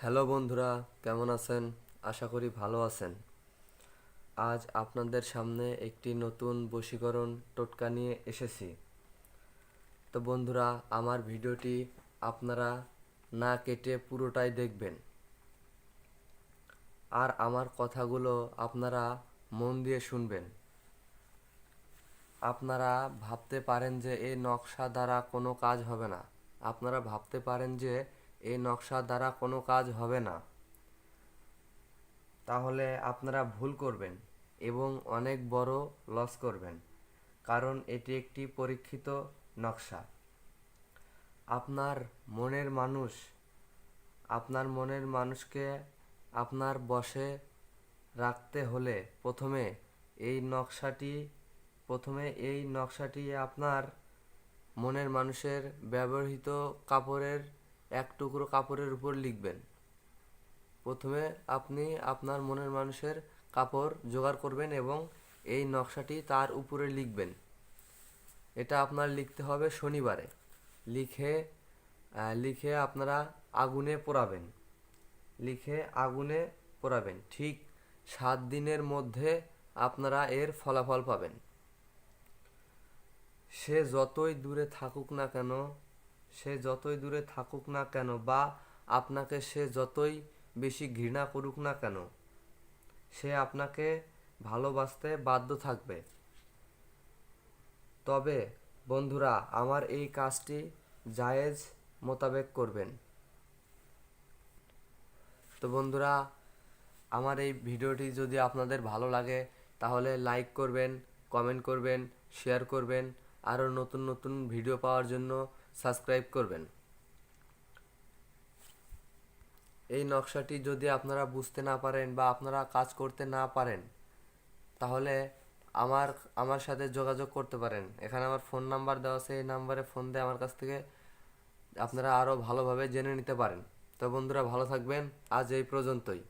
Hello বন্ধুরা, কেমন আছেন? আশা করি ভালো আছেন। আজ আপনাদের সামনে একটি নতুন বশীকরণ টোটকা নিয়ে এসেছি। তো বন্ধুরা, আমার ভিডিওটি আপনারা না কেটে পুরোটাই দেখবেন। আর আমার কথাগুলো আপনারা মন দিয়ে শুনবেন। আপনারা ভাবতে পারেন যে এই নকশা দ্বারা কোনো কাজ হবে না। আপনারা ভাবতে পারেন যে এই নকশা দ্বারা কোনো কাজ হবে না। তাহলে আপনারা ভুল করবেন এবং অনেক বড় লস করবেন, কারণ এটি একটি পরীক্ষিত নকশা। আপনার মনের মানুষ, আপনার মনের মানুষকে আপনার বশে রাখতে হলে প্রথমে এই নকশাটি, প্রথমে এই নকশাটি আপনার মনের মানুষের ব্যবহৃত কাপড়ের এক টুকরো কাপড়ের উপর লিখবেন। প্রথমে আপনি আপনার মনের মানুষের কাপড় জোগাড় করবেন এবং এই নকশাটি তার উপরে লিখবেন। এটা আপনার লিখতে হবে শনিবারে। লিখে লিখে আপনারা আগুনে পোড়াবেন। লিখে আগুনে পোড়াবেন। ঠিক সাত দিনের মধ্যে আপনারা এর ফলাফল পাবেন। সে যতই দূরে থাকুক না কেন সে যতই দূরে থাকুক না কেন বা আপনাকে সে যতই বেশি ঘৃণা করুক না কেন, সে আপনাকে ভালোবাসতে বাধ্য থাকবে। তবে বন্ধুরা, আমার এই কাজটি জায়েজ মোতাবেক করবেন। তো বন্ধুরা, আমার এই ভিডিওটি যদি আপনাদের ভালো লাগে, তাহলে লাইক করবেন, কমেন্ট করবেন, শেয়ার করবেন। আরও নতুন নতুন ভিডিও পাওয়ার জন্য সাবস্ক্রাইব করবেন। এই নকশাটি যদি আপনারা বুঝতে না পারেন বা আপনারা কাজ করতে না পারেন, তাহলে আমার আমার সাথে যোগাযোগ করতে পারেন। এখানে আমার ফোন নাম্বার দেওয়া আছে, এই নাম্বারে ফোন দিয়ে আমার কাছ থেকে আপনারা আরও ভালোভাবে জেনে নিতে পারেন। তো বন্ধুরা, ভালো থাকবেন। আজ এই পর্যন্তই।